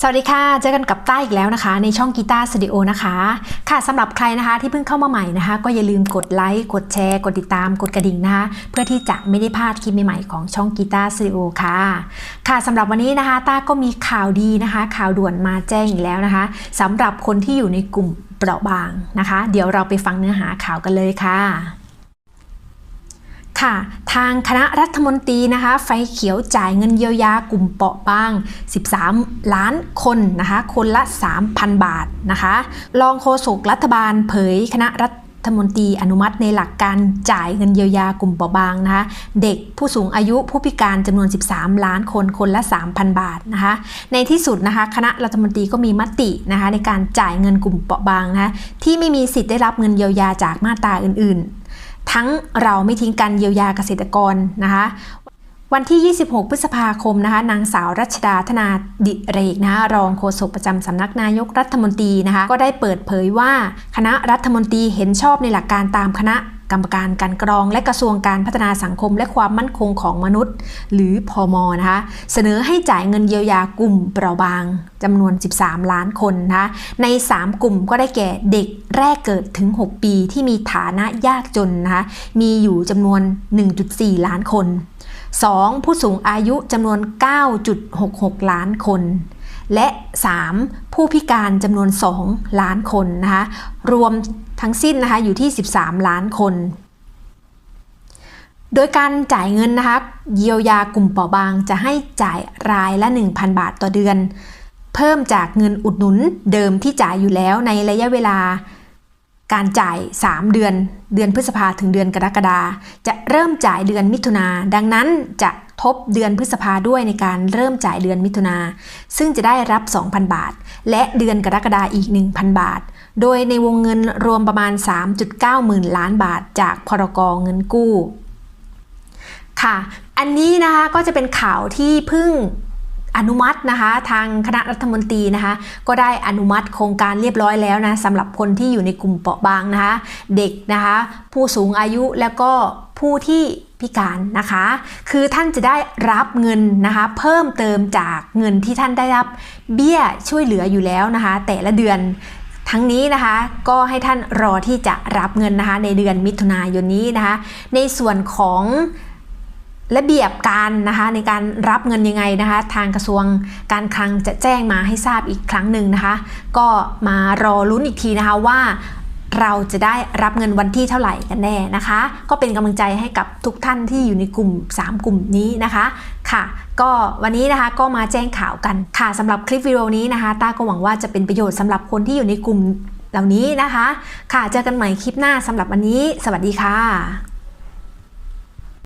สวัสดีค่ะ เจอกันกับต้าอีกแล้วนะคะ ในช่องกีตาร์สตูดิโอนะคะ ค่ะสำหรับใครนะคะที่เพิ่งเข้ามาใหม่นะคะ ก็อย่าลืมกดไลค์ กดแชร์ กดติดตาม กดกระดิ่งนะคะ เพื่อที่จะไม่ได้พลาดคลิปใหม่ๆของช่องกีตาร์สตูดิโอค่ะ ค่ะสำหรับวันนี้นะคะ ต้าก็มีข่าวดีนะคะ ข่าวด่วนมาแจ้งอีกแล้วนะคะสำหรับคนที่อยู่ในกลุ่มเปราะบางนะคะ เดี๋ยวเราไปฟังเนื้อหาข่าวกันเลยค่ะ ค่ะ ทางคณะรัฐมนตรีนะคะ ไฟเขียวจ่ายเงินเยียวยากลุ่มเปราะบาง 13 ล้านคนนะคะ คนละ 3,000 บาทนะคะ รองโฆษกรัฐบาลเผยคณะรัฐมนตรีอนุมัติในหลักการจ่ายเงินเยียวยากลุ่มเปราะบางนะคะ เด็กผู้สูงอายุผู้พิการจำนวน 13 ล้านคนคนละ 3,000 บาทนะคะ ในที่สุดนะคะ คณะรัฐมนตรีก็มีมตินะคะ ในการจ่ายเงินกลุ่มเปราะบางนะคะที่ไม่มีสิทธิ์ได้รับเงินเยียวยาจากมาตราอื่นๆ ทั้งเราไม่ทิ้งกันเยียวยาเกษตรกรนะคะวันที่ 26 พฤษภาคมนะคะนางสาวรัชดาธนาดิเรกนะคะรองโฆษกประจำสำนักนายกรัฐมนตรีนะคะก็ได้เปิดเผยว่าคณะรัฐมนตรีเห็นชอบในหลักการตามคณะ กรรมการการกรองและกระทรวงการพัฒนาสังคม และความมั่นคงของมนุษย์ หรือพอมนะคะเสนอให้จ่ายเงินเยียวยากลุ่มเปราะบางจำนวน 13 ล้านคนนะคะใน 3 กลุ่มก็ได้แก่เด็กแรกเกิดถึง 6 ปีที่มีฐานะยากจนนะคะมีอยู่จำนวน 1.4 ล้านคน 2. ผู้สูงอายุจำนวน 9.66 ล้านคน และ 3. ผู้พิการจำนวน 2 ล้านคนนะคะรวมทั้งสิ้นนะคะอยู่ที่ 13 ล้านคน โดยการจ่ายเงินนะคะเยียวยากลุ่มเปราะบางจะให้จ่ายรายละ 1,000 บาทต่อเดือน เพิ่มจากเงินอุดหนุนเดิมที่จ่ายอยู่แล้วในระยะเวลาการจ่าย 3 เดือน เดือนพฤษภาถึงเดือนกรกฎาจะเริ่มจ่ายเดือนมิถุนาดังนั้นจะ ทบเดือนพฤษภาด้วยในการเริ่มจ่ายเดือนมิถุนาซึ่งจะได้รับ 2,000 บาท และเดือนกรกฎาอีก 1,000 บาท โดยในวงเงินรวมประมาณ 3.9หมื่นล้านบาท จากพรกเงินกู้ ค่ะ อันนี้นะคะก็จะเป็นข่าวที่เพิ่ง อนุมัตินะคะทางคณะรัฐมนตรีนะคะก็ได้อนุมัติโครงการเรียบร้อยแล้วนะสำหรับคนที่อยู่ในกลุ่มเปราะบางนะคะเด็กนะคะผู้สูงอายุแล้วก็ผู้ที่พิการนะคะ คือท่านจะได้รับเงินนะคะ เพิ่มเติมจากเงินที่ท่านได้รับเบี้ยช่วยเหลืออยู่แล้วนะคะ แต่ละเดือนทั้งนี้นะคะก็ให้ท่านรอที่จะรับเงินนะคะในเดือนมิถุนายนนี้นะคะ ในส่วนของ ระเบียบการนะคะในการรับเงินยังไงนะคะ ทางกระทรวงการคลังจะแจ้งมาให้ทราบอีกครั้งหนึ่งนะคะ ก็มารอลุ้นอีกทีนะคะว่าเราจะได้รับเงินวันที่เท่าไหร่กันแน่นะคะ ก็เป็นกำลังใจให้กับทุกท่านที่อยู่ในกลุ่ม 3 กลุ่มนี้นะคะค่ะ ก็วันนี้นะคะก็มาแจ้งข่าวกันค่ะสำหรับคลิปวิดีโอนี้นะคะต้าก็หวังว่าจะเป็นประโยชน์สำหรับคนที่อยู่ในกลุ่มเหล่านี้นะคะ ค่ะเจอกันใหม่คลิปหน้าสำหรับวันนี้ สวัสดีค่ะ